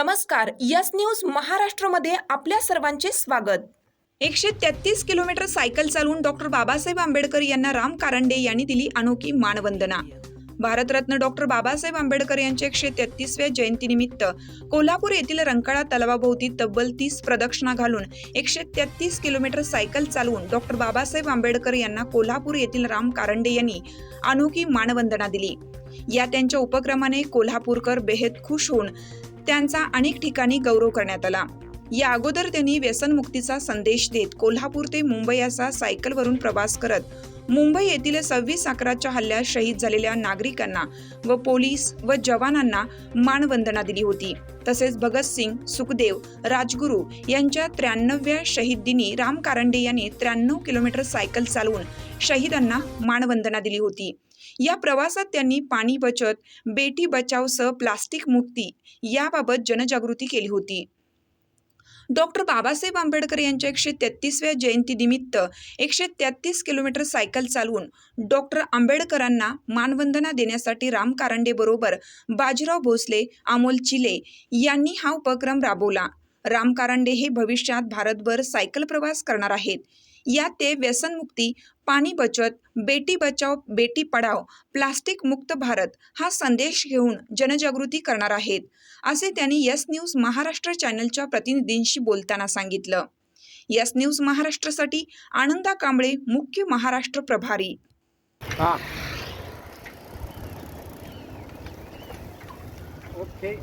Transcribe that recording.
नमस्कार yes news महाराष्ट्रमध्ये आपल्या सर्वांचे स्वागत. एकशे तेहतीस किलोमीटर सायकल चालवून डॉक्टर बाबासाहेब आंबेडकर यांना राम कारंडे यांनी दिली अनोखी मानवंदना. भारतरत्न डॉक्टर बाबासाहेब आंबेडकर यांच्या एकशे तेहतीसव्या जयंतीनिमित्त कोल्हापूर येथील रंकाळा तलावाभोवती तब्बल तीस प्रदक्षिणा घालून एकशे तेहतीस किलोमीटर सायकल चालवून डॉक्टर बाबासाहेब आंबेडकर यांना कोल्हापूर येथील राम कारंडे यांनी अनोखी मानवंदना दिली. या त्यांच्या उपक्रमाने कोल्हापूरकर बेहद खुश होऊन त्यांचा अनेक ठिकाणी गौरव करण्यात आला. या अगोदर त्यांनी व्यसनमुक्तीचा संदेश देत कोल्हापूर ते मुंबई असा सायकलवरून प्रवास करत मुंबई येथील सव्वीस अकराच्या हल्ल्यात शहीद झालेल्या नागरिकांना व पोलीस व जवानांना मानवंदना दिली होती. तसेच भगतसिंग सुखदेव राजगुरू यांच्या त्र्याण्णव्या शहीद दिनी राम कारंडे यांनी त्र्याण्णव किलोमीटर सायकल चालवून शहीदांना मानवंदना दिली होती. या प्रवासात त्यांनी पाणी बचत बेटी बचावसह प्लास्टिक मुक्ती याबाबत जनजागृती केली होती. डॉक्टर बाबासाहेब आंबेडकर यांच्या एकशे तेहतीसव्या जयंतीनिमित्त एकशे तेहतीस किलोमीटर सायकल चालवून डॉक्टर आंबेडकरांना मानवंदना देण्यासाठी राम कारंडे बरोबर बाजीराव भोसले अमोल चिले यांनी हा उपक्रम राबवला. राम कारंडे हे भविष्यात भारतभर सायकल प्रवास करणार आहेत. यात ते व्यसनमुक्ती पाणी बचत बेटी बचाव बेटी पढाव प्लास्टिक मुक्त भारत हा संदेश घेऊन जनजागृती करणार आहेत. असे त्यांनी यस न्यूज महाराष्ट्र चॅनलच्या प्रतिनिधींशी बोलताना सांगितलं. यस न्यूज महाराष्ट्रासाठी आनंदा कांबळे मुख्य महाराष्ट्र प्रभारी. ओके.